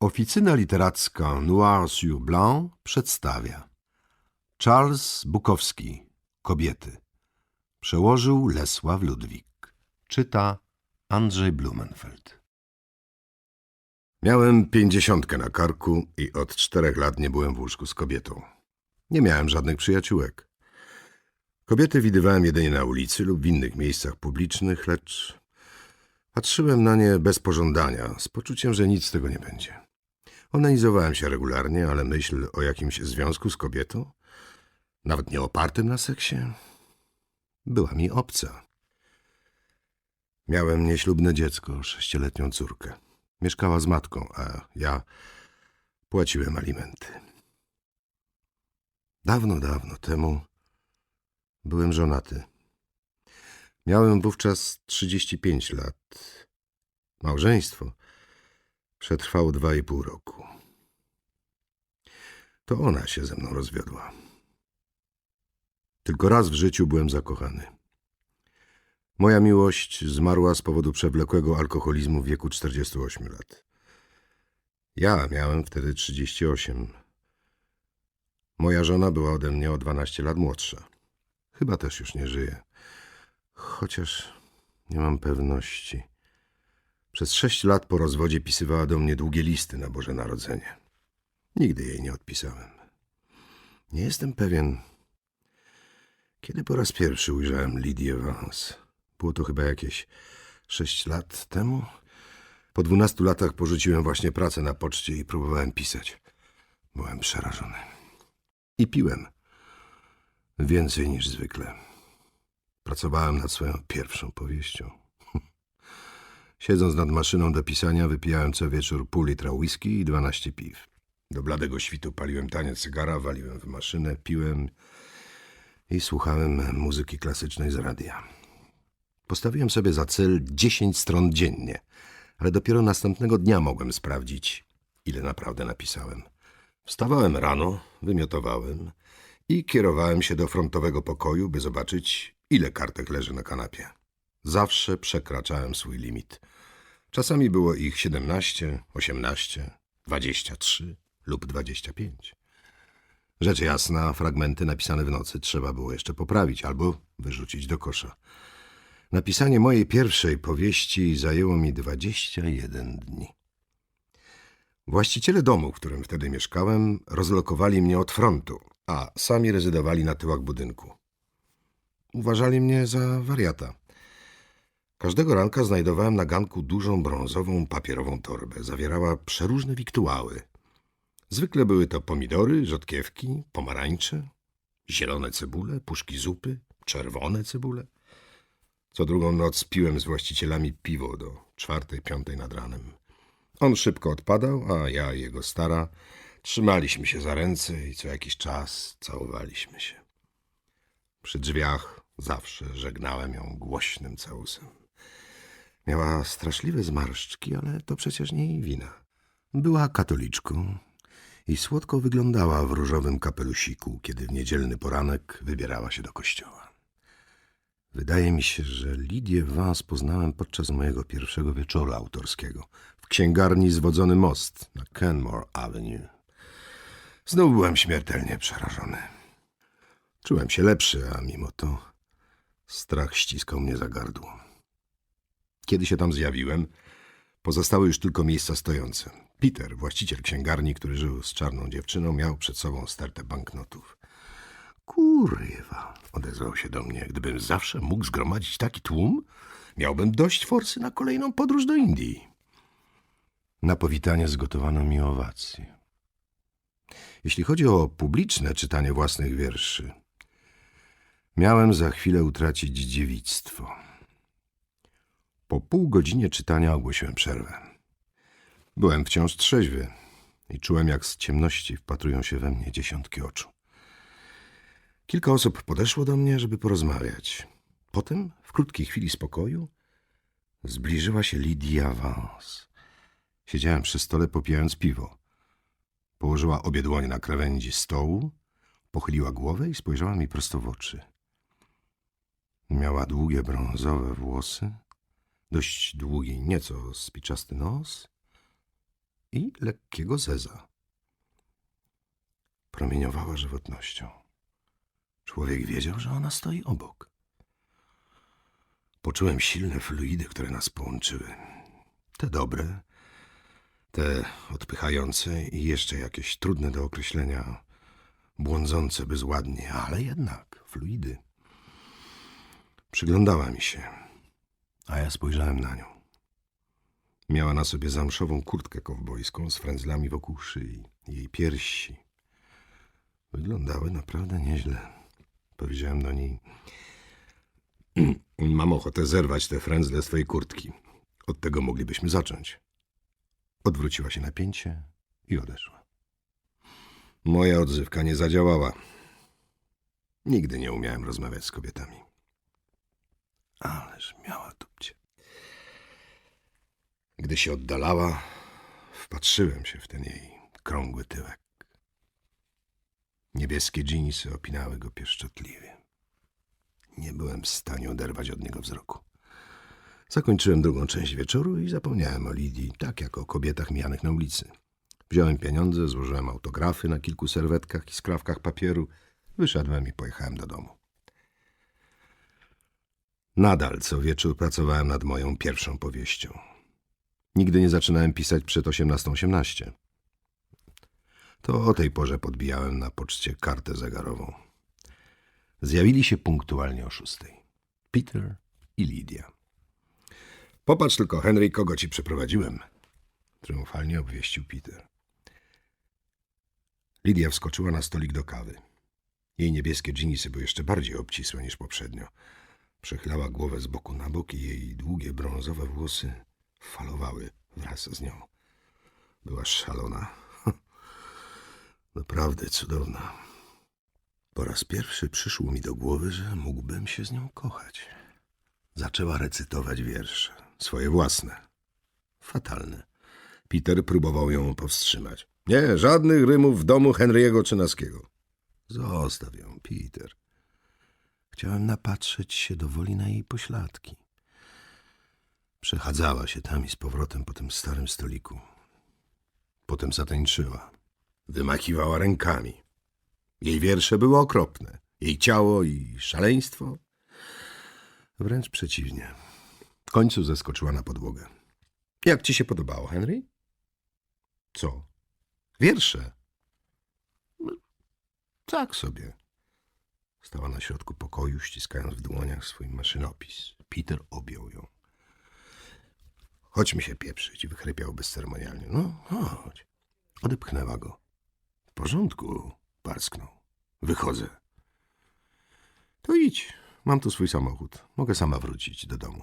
Oficyna literacka Noir sur Blanc przedstawia Charles Bukowski Kobiety Przełożył Lesław Ludwik Czyta Andrzej Blumenfeld Miałem pięćdziesiątkę na karku i od czterech lat nie byłem w łóżku z kobietą. Nie miałem żadnych przyjaciółek. Kobiety widywałem jedynie na ulicy lub w innych miejscach publicznych, lecz patrzyłem na nie bez pożądania, z poczuciem, że nic z tego nie będzie. Onanizowałem się regularnie, ale myśl o jakimś związku z kobietą, nawet nie opartym na seksie, była mi obca. Miałem nieślubne dziecko, sześcioletnią córkę. Mieszkała z matką, a ja płaciłem alimenty. Dawno, dawno temu byłem żonaty. Miałem wówczas 35 lat. Małżeństwo przetrwało dwa i pół roku. To ona się ze mną rozwiodła. Tylko raz w życiu byłem zakochany. Moja miłość zmarła z powodu przewlekłego alkoholizmu w wieku 48 lat. Ja miałem wtedy 38. Moja żona była ode mnie o 12 lat młodsza. Chyba też już nie żyje. Chociaż nie mam pewności. Przez sześć lat po rozwodzie pisywała do mnie długie listy na Boże Narodzenie. Nigdy jej nie odpisałem. Nie jestem pewien, kiedy po raz pierwszy ujrzałem Lidię Vance. Było to chyba jakieś sześć lat temu. Po dwunastu latach porzuciłem właśnie pracę na poczcie i próbowałem pisać. Byłem przerażony. I piłem. Więcej niż zwykle. Pracowałem nad swoją pierwszą powieścią. Siedząc nad maszyną do pisania, wypijałem co wieczór pół litra whisky i dwanaście piw. Do bladego świtu paliłem tanie cygara, waliłem w maszynę, piłem i słuchałem muzyki klasycznej z radia. Postawiłem sobie za cel 10 stron dziennie, ale dopiero następnego dnia mogłem sprawdzić, ile naprawdę napisałem. Wstawałem rano, wymiotowałem i kierowałem się do frontowego pokoju, by zobaczyć, ile kartek leży na kanapie. Zawsze przekraczałem swój limit. Czasami było ich 17, 18, 23 lub 25. Rzecz jasna, fragmenty napisane w nocy trzeba było jeszcze poprawić albo wyrzucić do kosza. Napisanie mojej pierwszej powieści zajęło mi 21 dni. Właściciele domu, w którym wtedy mieszkałem, rozlokowali mnie od frontu, a sami rezydowali na tyłach budynku. Uważali mnie za wariata. Każdego ranka znajdowałem na ganku dużą brązową papierową torbę. Zawierała przeróżne wiktuały. Zwykle były to pomidory, rzodkiewki, pomarańcze, zielone cebule, puszki zupy, czerwone cebule. Co drugą noc piłem z właścicielami piwo do czwartej, piątej nad ranem. On szybko odpadał, a ja i jego stara trzymaliśmy się za ręce i co jakiś czas całowaliśmy się. Przy drzwiach zawsze żegnałem ją głośnym całusem. Miała straszliwe zmarszczki, ale to przecież nie jej wina. Była katoliczką i słodko wyglądała w różowym kapelusiku, kiedy w niedzielny poranek wybierała się do kościoła. Wydaje mi się, że Lidię Vance poznałem podczas mojego pierwszego wieczoru autorskiego w księgarni Zwodzony Most na Kenmore Avenue. Znów byłem śmiertelnie przerażony. Czułem się lepszy, a mimo to strach ściskał mnie za gardło. Kiedy się tam zjawiłem, pozostały już tylko miejsca stojące. Peter, właściciel księgarni, który żył z czarną dziewczyną, miał przed sobą stertę banknotów. Kurwa, odezwał się do mnie. Gdybym zawsze mógł zgromadzić taki tłum, miałbym dość forsy na kolejną podróż do Indii. Na powitanie zgotowano mi owację. Jeśli chodzi o publiczne czytanie własnych wierszy, miałem za chwilę utracić dziewictwo. Po pół godzinie czytania ogłosiłem przerwę. Byłem wciąż trzeźwy i czułem, jak z ciemności wpatrują się we mnie dziesiątki oczu. Kilka osób podeszło do mnie, żeby porozmawiać. Potem, w krótkiej chwili spokoju, zbliżyła się Lydia Vance. Siedziałem przy stole popijając piwo. Położyła obie dłonie na krawędzi stołu, pochyliła głowę i spojrzała mi prosto w oczy. Miała długie brązowe włosy, dość długi, nieco spiczasty nos i lekkiego zeza. Promieniowała żywotnością. Człowiek wiedział, że ona stoi obok. Poczułem silne fluidy, które nas połączyły. Te dobre, te odpychające i jeszcze jakieś trudne do określenia, błądzące bezładnie, ale jednak fluidy. Przyglądała mi się, a ja spojrzałem na nią. Miała na sobie zamszową kurtkę kowbojską z frędzlami wokół szyi. Jej piersi wyglądały naprawdę nieźle. Powiedziałem do niej: Mam ochotę zerwać te frędzle z twojej kurtki. Od tego moglibyśmy zacząć. Odwróciła się na pięcie i odeszła. Moja odzywka nie zadziałała. Nigdy nie umiałem rozmawiać z kobietami. Ależ miała dupcie. Gdy się oddalała, wpatrzyłem się w ten jej krągły tyłek. Niebieskie dżinsy opinały go pieszczotliwie. Nie byłem w stanie oderwać od niego wzroku. Zakończyłem drugą część wieczoru i zapomniałem o Lidii, tak jak o kobietach mijanych na ulicy. Wziąłem pieniądze, złożyłem autografy na kilku serwetkach i skrawkach papieru, wyszedłem i pojechałem do domu. Nadal co wieczór pracowałem nad moją pierwszą powieścią. Nigdy nie zaczynałem pisać przed 18.18. To o tej porze podbijałem na poczcie kartę zegarową. Zjawili się punktualnie o szóstej. Peter i Lidia. Popatrz tylko, Henry, kogo ci przeprowadziłem. Triumfalnie obwieścił Peter. Lidia wskoczyła na stolik do kawy. Jej niebieskie dżinsy były jeszcze bardziej obcisłe niż poprzednio. Przechylała głowę z boku na bok i jej długie brązowe włosy falowały wraz z nią. Była szalona. Naprawdę cudowna. Po raz pierwszy przyszło mi do głowy, że mógłbym się z nią kochać. Zaczęła recytować wiersze, swoje własne. Fatalne. Peter próbował ją powstrzymać. Nie, żadnych rymów w domu Henry'ego Trzynaskiego. Zostaw ją, Peter. Chciałem napatrzeć się do woli na jej pośladki. Przechadzała się tam i z powrotem po tym starym stoliku. Potem zatańczyła. Wymachiwała rękami. Jej wiersze były okropne. Jej ciało i szaleństwo. Wręcz przeciwnie. W końcu zeskoczyła na podłogę. Jak ci się podobało, Henry? Co? Wiersze? No, tak sobie. Stała na środku pokoju, ściskając w dłoniach swój maszynopis. Peter objął ją. Chodźmy się pieprzyć, wychrypiał bezceremonialnie. No, chodź. Odepchnęła go. W porządku, parsknął. Wychodzę. To idź. Mam tu swój samochód. Mogę sama wrócić do domu.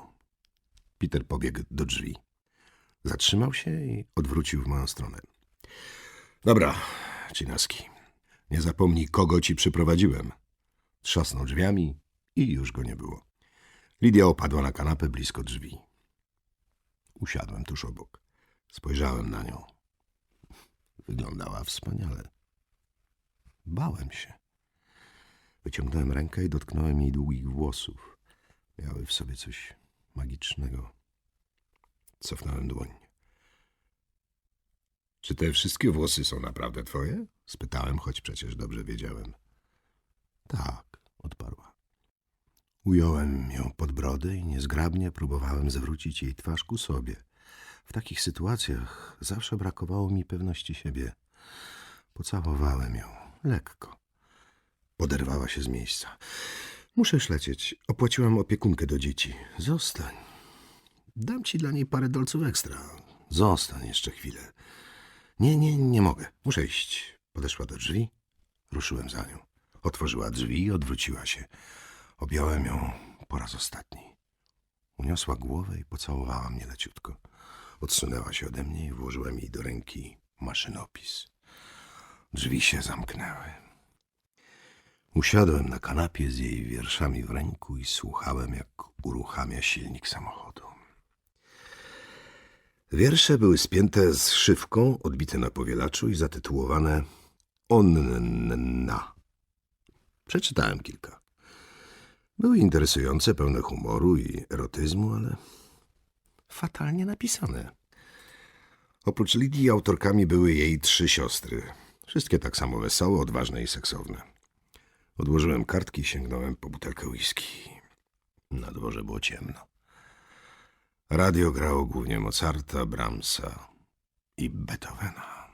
Peter pobiegł do drzwi. Zatrzymał się i odwrócił w moją stronę. Dobra, Cinaski. Nie zapomnij, kogo ci przyprowadziłem. Trzasnął drzwiami i już go nie było. Lidia opadła na kanapę blisko drzwi. Usiadłem tuż obok. Spojrzałem na nią. Wyglądała wspaniale. Bałem się. Wyciągnąłem rękę i dotknąłem jej długich włosów. Miały w sobie coś magicznego. Cofnąłem dłoń. Czy te wszystkie włosy są naprawdę twoje? Spytałem, choć przecież dobrze wiedziałem. Tak, odparła. Ująłem ją pod brodę i niezgrabnie próbowałem zwrócić jej twarz ku sobie. W takich sytuacjach zawsze brakowało mi pewności siebie. Pocałowałem ją lekko. Poderwała się z miejsca. Muszę już lecieć. Opłaciłam opiekunkę do dzieci. Zostań. Dam ci dla niej parę dolców ekstra. Zostań jeszcze chwilę. Nie, nie, nie mogę. Muszę iść. Podeszła do drzwi. Ruszyłem za nią. Otworzyła drzwi i odwróciła się. Objąłem ją po raz ostatni. Uniosła głowę i pocałowała mnie leciutko. Odsunęła się ode mnie i włożyłem jej do ręki maszynopis. Drzwi się zamknęły. Usiadłem na kanapie z jej wierszami w ręku i słuchałem, jak uruchamia silnik samochodu. Wiersze były spięte z szywką, odbite na powielaczu i zatytułowane Onna. Przeczytałem kilka. Były interesujące, pełne humoru i erotyzmu, ale fatalnie napisane. Oprócz Lidii autorkami były jej trzy siostry. Wszystkie tak samo wesołe, odważne i seksowne. Odłożyłem kartki i sięgnąłem po butelkę whisky. Na dworze było ciemno. Radio grało głównie Mozarta, Brahmsa i Beethovena.